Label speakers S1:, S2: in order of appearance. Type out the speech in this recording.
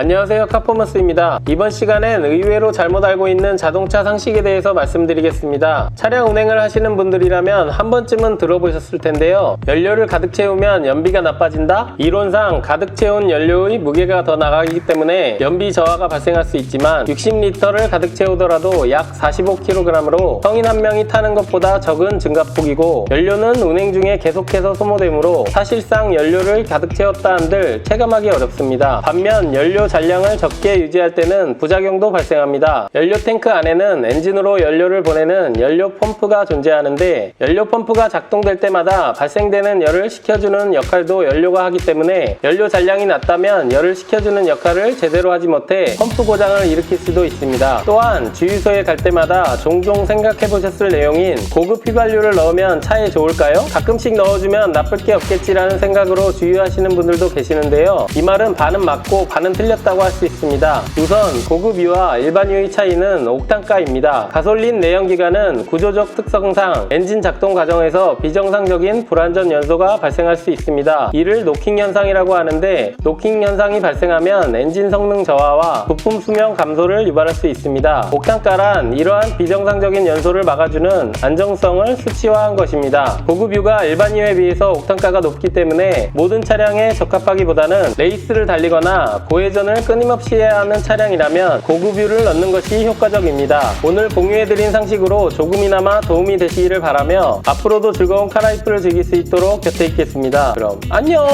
S1: 안녕하세요 카포머스입니다 이번 시간엔 의외로 잘못 알고 있는 자동차 상식에 대해서 말씀드리겠습니다 차량 운행을 하시는 분들이라면 한 번쯤은 들어보셨을 텐데요 연료를 가득 채우면 연비가 나빠진다? 이론상 가득 채운 연료의 무게가 더 나가기 때문에 연비 저하가 발생할 수 있지만 60리터를 가득 채우더라도 약 45kg으로 성인 한 명이 타는 것보다 적은 증가폭이고 연료는 운행 중에 계속해서 소모되므로 사실상 연료를 가득 채웠다 한들 체감하기 어렵습니다. 반면 연료 잔량을 적게 유지할 때는 부작용도 발생합니다. 연료 탱크 안에는 엔진으로 연료를 보내는 연료 펌프가 존재하는데 연료 펌프가 작동될 때마다 발생되는 열을 식혀주는 역할도 연료가 하기 때문에 연료 잔량이 낮다면 열을 식혀주는 역할을 제대로 하지 못해 펌프 고장을 일으킬 수도 있습니다. 또한 주유소에 갈 때마다 종종 생각해 보셨을 내용인 고급 휘발유를 넣으면 차에 좋을까요? 가끔씩 넣어주면 나쁠 게 없겠지라는 생각으로 주유하시는 분들도 계시는데요. 이 말은 반은 맞고 반은 틀렸다 고 할 수 있습니다. 우선 고급유와 일반유의 차이는 옥탄가입니다. 가솔린 내연기관은 구조적 특성상 엔진 작동 과정에서 비정상적인 불완전 연소가 발생할 수 있습니다. 이를 노킹 현상이라고 하는데 노킹 현상이 발생하면 엔진 성능 저하와 부품 수명 감소를 유발할 수 있습니다. 옥탄가란 이러한 비정상적인 연소를 막아주는 안정성을 수치화한 것입니다. 고급유가 일반유에 비해서 옥탄가가 높기 때문에 모든 차량에 적합하기보다는 레이스를 달리거나 고회 전을 끊임없이 해야 하는 차량이라면 고급유를 넣는 것이 효과적입니다. 오늘 공유해드린 상식으로 조금이나마 도움이 되시기를 바라며 앞으로도 즐거운 카라이프를 즐길 수 있도록 곁에 있겠습니다. 그럼 안녕!